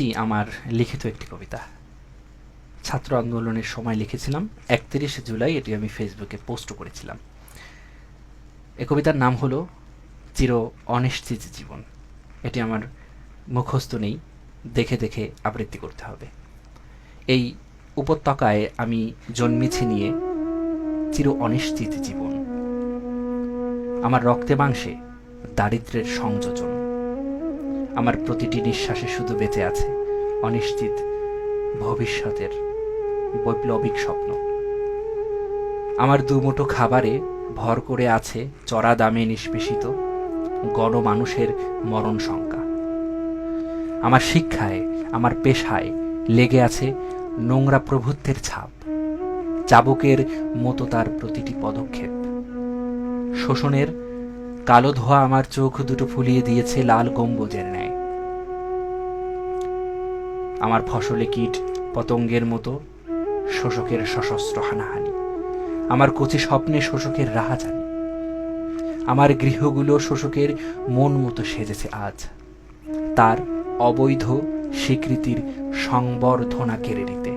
এটি আমার লিখিত একটি কবিতা। ছাত্র আন্দোলনের সময় লিখেছিলাম, একত্রিশে জুলাই এটি আমি ফেসবুকে পোস্ট করেছিলাম। এ কবিতার নাম হলো, চির অনিশ্চিত জীবন। এটি আমার মুখস্থ নেই, দেখে দেখে আবৃত্তি করতে হবে। এই উপত্যকায় আমি জন্মেছি নিয়ে চির অনিশ্চিত জীবন। আমার রক্তে মাংসে দারিদ্রের সংযোজন। আমার প্রতিটি নিঃশ্বাসে শুধু বেঁচে আছে অনিশ্চিত ভবিষ্যতের বৈপ্লবিক স্বপ্ন। আমার দুমুঠো খাবারে ভর করে আছে চড়া দামে নিষ্পেষিত গণমানুষের মরণ শঙ্কা। আমার শিক্ষায়, আমার পেশায় লেগে আছে নোংরা প্রভুত্বের ছাপ, চাবুকের মতো তার প্রতিটি পদক্ষেপ। শোষণের কালো ধোয়া আমার চোখ দুটো ফুলিয়ে দিয়েছে লাল গম্বুজের ন্যায়। আমার ফসলে কীট, পতঙ্গের মতো শোষকের সশস্ত্র হানাহানি। আমার কচি স্বপ্নে শোষকের রাহাজানি। আমার গৃহগুলো শোষকের মন মতো সেজেছে আজ। তার অবৈধ স্বীকৃতির সংবর্ধনা কেড়ে নিতে।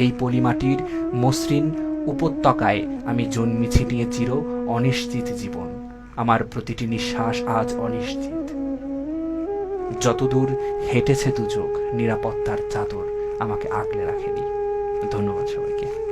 এই পলিমাটির মসৃণ উপত্যকায় আমি জন্মেছি নিয়ে চির অনিশ্চিত জীবন। আমার প্রতিটি নিঃশ্বাস আজ অনিশ্চিত। যতদূর হেঁটেছে দুযোগ নিরাপত্তার চাদর আমাকে আগলে রাখেনি। ধন্যবাদ সবাইকে।